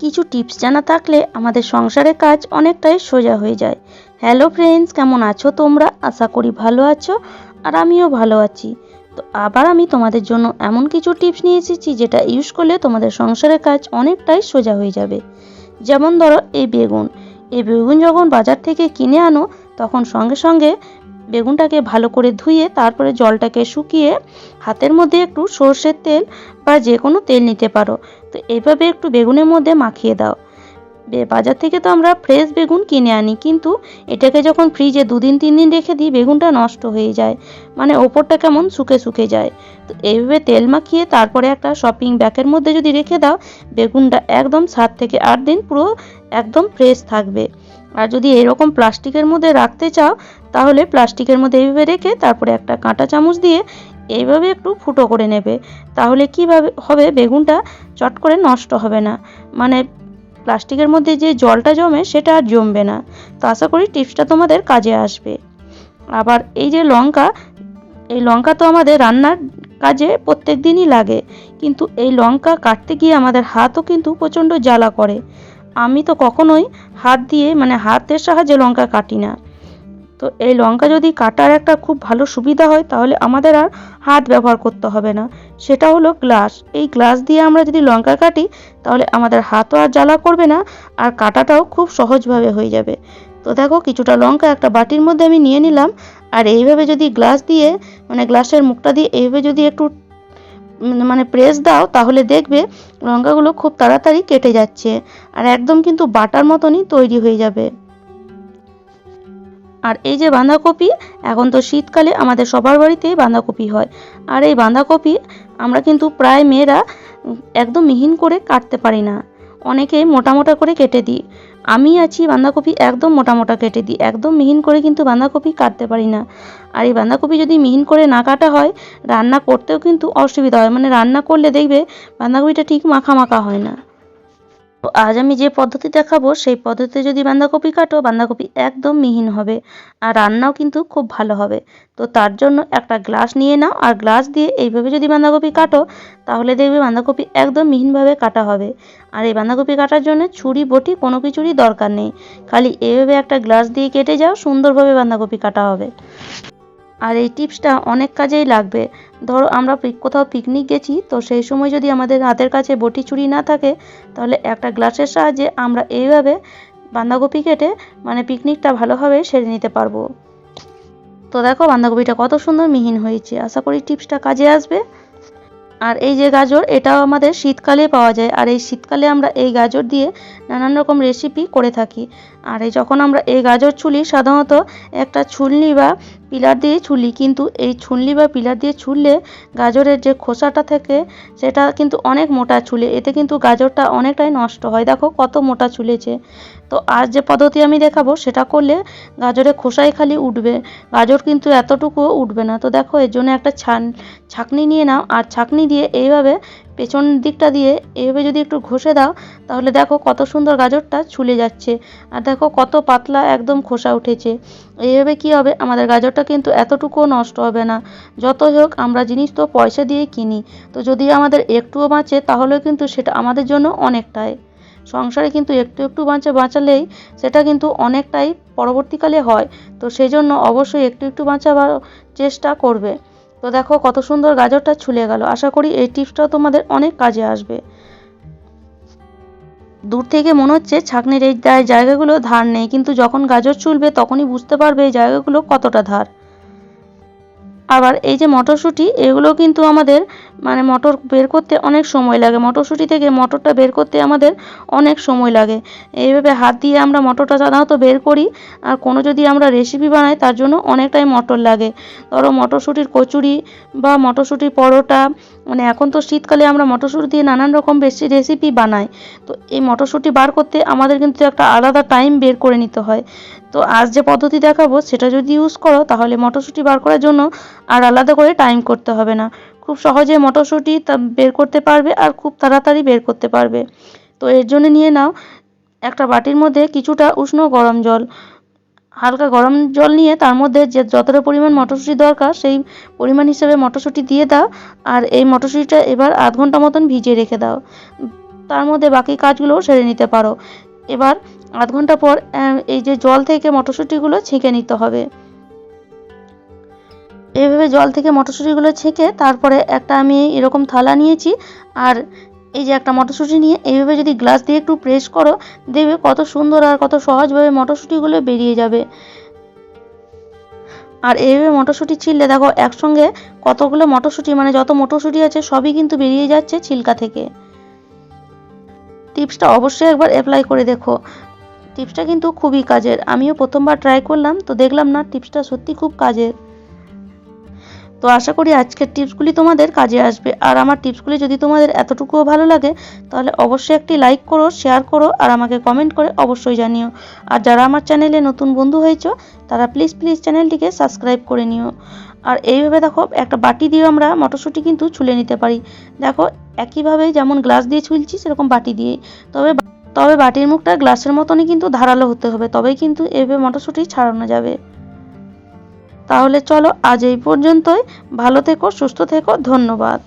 কিছু টিপস জানা থাকলে আমাদের সংসারের কাজ অনেকটাই সোজা হয়ে যায়। হ্যালো ফ্রেন্ডস কেমন আছো তোমরা? আশা করি ভালো আছো আর আমিও ভালো আছি। তো আবার আমি তোমাদের জন্য এমন কিছু টিপস নিয়ে এসেছি যেটা ইউজ করলে তোমাদের সংসারের কাজ অনেকটাই সোজা হয়ে যাবে। যেমন ধরো, এই বেগুন। এই বেগুন যখন বাজার থেকে কিনে আনো, তখন সঙ্গে সঙ্গে বেগুনটাকে ভালো করে ধুয়ে তারপরে জলটাকে শুকিয়ে হাতের মধ্যে একটু সর্ষের তেল বা যে কোনো তেল নিতে পারো। তো এইভাবে একটু বেগুনের মধ্যে মাখিয়ে দাও। বাজার থেকে তো আমরা ফ্রেশ বেগুন কিনে আনি, কিন্তু এটাকে যখন ফ্রিজে দুদিন, তিন দিন রেখে দিই, বেগুনটা নষ্ট হয়ে যায়। মানে ওপরটা কেমন শুকে শুকে যায়। তো এইভাবে তেল মাখিয়ে তারপরে একটা শপিং ব্যাগের মধ্যে যদি রেখে দাও, বেগুনটা একদম সাত থেকে আট দিন পুরো একদম ফ্রেশ থাকবে। আর যদি এরকম প্লাস্টিকের মধ্যে রাখতে চাও, তাহলে প্লাস্টিকের মধ্যে এইভাবে রেখে তারপরে একটা কাঁটা চামচ দিয়ে এইভাবে একটু ফুটো করে নেবে। তাহলে কীভাবে হবে? বেগুনটা চট করে নষ্ট হবে না। মানে প্লাস্টিকের মধ্যে যে জলটা জমে, সেটা আর জমবে না। তো আশা করি টিপসটা তোমাদের কাজে আসবে। আবার এই যে লঙ্কা, এই লঙ্কা তো আমাদের রান্নার কাজে প্রত্যেক দিনই লাগে। কিন্তু এই লঙ্কা কাটতে গিয়ে আমাদের হাতও কিন্তু প্রচণ্ড জ্বালা করে। আমি তো কখনোই হাত দিয়ে মানে হাতের সাহায্যে লঙ্কা কাটি না। তো এই লঙ্কা যদি কাটার একটা খুব ভালো সুবিধা হয়, তাহলে আমাদের আর হাত ব্যবহার করতে হবে না। সেটা হলো গ্লাস। এই গ্লাস দিয়ে আমরা যদি লঙ্কা কাটি, তাহলে আমাদের হাতও আর জ্বালা করবে না, আর কাটাটাও খুব সহজভাবে হয়ে যাবে। তো দেখো, কিছুটা লঙ্কা একটা বাটির মধ্যে আমি নিয়ে নিলাম। আর এইভাবে যদি গ্লাস দিয়ে মানে গ্লাসের মুখটা দিয়ে এইভাবে যদি একটু মানে প্রেস দাও, তাহলে দেখবে লঙ্কাগুলো খুব তাড়াতাড়ি কেটে যাচ্ছে। আর একদম কিন্তু বাটার মতনই তৈরি হয়ে যাবে। আর এই যে বাঁধাকপি, এখন তো শীতকালে আমাদের সবার বাড়িতেই বাঁধাকপি হয়। আর এই বাঁধাকপি আমরা কিন্তু প্রায় মেয়েরা একদম মিহিন করে কাটতে পারি না। অনেকে মোটা মোটা করে কেটে দিই। আমি আছি বাঁধাকপি একদম মোটা মোটা কেটে দিই, একদম মিহিন করে কিন্তু বাঁধাকপি কাটতে পারি না। আর এই বাঁধাকপি যদি মিহিন করে না কাটা হয়, রান্না করতেও কিন্তু অসুবিধা হয়। মানে রান্না করলে দেখবে বাঁধাকপিটা ঠিক মাখা মাখা হয় না। তো আজ আমি যে পদ্ধতি দেখাবো, সেই পদ্ধতিতে যদি বাঁধাকপি কাটো, বাঁধাকপি একদম মিহিন হবে আর রান্নাও কিন্তু খুব ভালো হবে। তো তার জন্য একটা গ্লাস নিয়ে নাও আর গ্লাস দিয়ে এইভাবে যদি বাঁধাকপি কাটো, তাহলে দেখবে বাঁধাকপি একদম মিহিনভাবে কাটা হবে। আর এই বাঁধাকপি কাটার জন্য ছুরি, বটি কোনো কিছুরই দরকার নেই। খালি এভাবে একটা গ্লাস দিয়ে কেটে যাও, সুন্দরভাবে বাঁধাকপি কাটা হবে। আর এই টিপসটা অনেক কাজেই লাগবে। ধরো, আমরা কোথাও পিকনিক গেছি, তো সেই সময় যদি আমাদের হাতের কাছে বটি চুরি না থাকে, তাহলে একটা গ্লাসের সাহায্যে আমরা এইভাবে বাঁধাকপি কেটে মানে পিকনিকটা ভালোভাবে সেরে নিতে পারব। তো দেখো, বাঁধাকপিটা কত সুন্দর মিহিন হয়েছে। আশা করি টিপসটা কাজে আসবে। আর এই যে গাজর, এটাও আমাদের শীতকালে পাওয়া যায়। আর এই শীতকালে আমরা এই গাজর দিয়ে নানান রকম রেসিপি করে থাকি। আর এই যখন আমরা এই গাজর ছুলি সাধারণত একটা ছুলনি বা পিলার দিয়ে ছুলি, কিন্তু এই ছুলনি বা পিলার দিয়ে ছুললে গাজরের যে খোসাটা থাকে সেটা কিন্তু অনেক মোটা ছুলে, এতে কিন্তু গাজরটা অনেকটাই নষ্ট হয়। দেখো কত মোটা ছুলেছে। তো আজ যে পদ্ধতি আমি দেখাবো সেটা করলে গাজরের খোসাই খালি উঠবে, গাজর কিন্তু এতটুকুও উঠবে না। তো দেখো এর জন্য একটা ছান, ছাকনি নিয়ে নাও, আর ছাকনি দিয়ে এইভাবে পেছন দিকটা দিয়ে এভাবে যদি একটু ঘষে দাও, তাহলে দেখো কত সুন্দর গাজরটা ছুলে যাচ্ছে। আর দেখো কত পাতলা একদম খোসা উঠেছে। এইভাবে কি হবে? আমাদের গাজরটা কিন্তু এতটুকুও নষ্ট হবে না। যতই হোক, আমরা জিনিস তো পয়সা দিয়ে কিনি। তো যদি আমাদের একটুও বাঁচে তাহলে কিন্তু সেটা আমাদের জন্য অনেকটাই। সংসারে কিন্তু একটু একটু বাঁচা, বাঁচালেই সেটা কিন্তু অনেকটাই পরবর্তীকালে হয়। তো সেই জন্য অবশ্যই একটু একটু বাঁচাবার চেষ্টা করবে। তো দেখো কত সুন্দর গাজরটা ছুলে গেল। আশা করি এই টিপসটাও তোমাদের অনেক কাজে আসবে। দূর থেকে মনে হচ্ছে ছাঁকনির এই জায়গাগুলো ধার নেই, কিন্তু যখন গাজর চুলবে তখনই বুঝতে পারবে এই জায়গাগুলো কতটা ধার। আবার এই যে মটরশুঁটি, এগুলো কিন্তু আমাদের মানে মটর বের করতে অনেক সময় লাগে। মটরশুঁটি থেকে মটরটা বের করতে আমাদের অনেক সময় লাগে। এইভাবে হাত দিয়ে আমরা মটরটা সাধারণত বের করি, আর কোনো যদি আমরা রেসিপি বানাই, তার জন্য অনেকটাই মটর লাগে। ধরো মটরশুঁটির কচুরি বা মটরশুঁটির পরোটা মানে এখন তো শীতকালে আমরা মটরশুঁটি দিয়ে নানান রকম বেশি রেসিপি বানাই। তো এই মটরশুঁটি বার করতে আমাদের কিন্তু একটা আলাদা টাইম বের করে নিতে হয়। তো আজ যে পদ্ধতি দেখাবো, সেটা যদি ইউজ করো, তাহলে মটরশুঁটি বার করার জন্য আর আলাদা করে টাইম করতে হবে না। খুব সহজে মটরশুঁটি বের করতে পারবে আর খুব তাড়াতাড়ি বের করতে পারবে। তো এর জন্য নিয়ে নাও একটা বাটির মধ্যে কিছুটা উষ্ণ গরম জল। হালকা গরম জল নিয়ে তার মধ্যে যে যতটা পরিমাণ মটরশুঁটি দরকার, সেই পরিমাণ হিসেবে মটরশুঁটি দিয়ে দাও আর এই মটরশুঁটিটা এবার আধ ঘণ্টা মতন ভিজিয়ে রেখে দাও। তার মধ্যে বাকি কাজগুলোও সেরে নিতে পারো। এবার আধ ঘণ্টা পর এই যে জল থেকে মটরশুঁটিগুলো ছেঁকে নিতে হবে। এইভাবে জল থেকে মটরশুঁটিগুলো ছেঁকে তারপরে একটা আমি এরকম থালা নিয়েছি, আর এই যে একটা মটরশুঁটি নিয়ে এইভাবে যদি গ্লাস দিয়ে একটু প্রেস করো, দেখবে কত সুন্দর আর কত সহজভাবে মটরশুঁটিগুলো বেরিয়ে যাবে। আর এইভাবে মটরশুঁটি ছিললে দেখো একসঙ্গে কতগুলো মটরশুঁটি মানে যত মটরশুঁটি আছে সবই কিন্তু বেরিয়ে যাচ্ছে ছিলকা থেকে। টিপসটা অবশ্যই একবার অ্যাপ্লাই করে দেখো। টিপসটা কিন্তু খুবই কাজের। আমিও প্রথমবার ট্রাই করলাম, তো দেখলাম না, টিপসটা সত্যি খুব কাজের। তো আশা করি আজকের টিপসগুলি তোমাদের কাজে আসবে। আর আমার টিপসগুলি যদি তোমাদের এতটুকুও ভালো লাগে, তাহলে অবশ্যই একটি লাইক করো শেয়ার করো, আর আমাকে কমেন্ট করে অবশ্যই জানিও। আর যারা আমার চ্যানেলে নতুন বন্ধু হয়েছো, তারা প্লিজ প্লিজ চ্যানেলটিকে সাবস্ক্রাইব করে নিও। আর এইভাবে দেখো, একটা বাটি দিয়ে আমরা মটরশুঁটি কিন্তু ছুলে নিতে পারি। দেখো, একইভাবে যেমন গ্লাস দিয়ে ছুলছি, সেরকম বাটি দিয়ে। তবে তবে বাটির মুখটা গ্লাসের মতনই কিন্তু ধারালো হতে হবে, তবেই কিন্তু এভাবে মটরশুঁটি ছাড়ানো যাবে। তাহলে চলো আজ এই পর্যন্তই। ভালো থেকো, সুস্থ থেকো, ধন্যবাদ।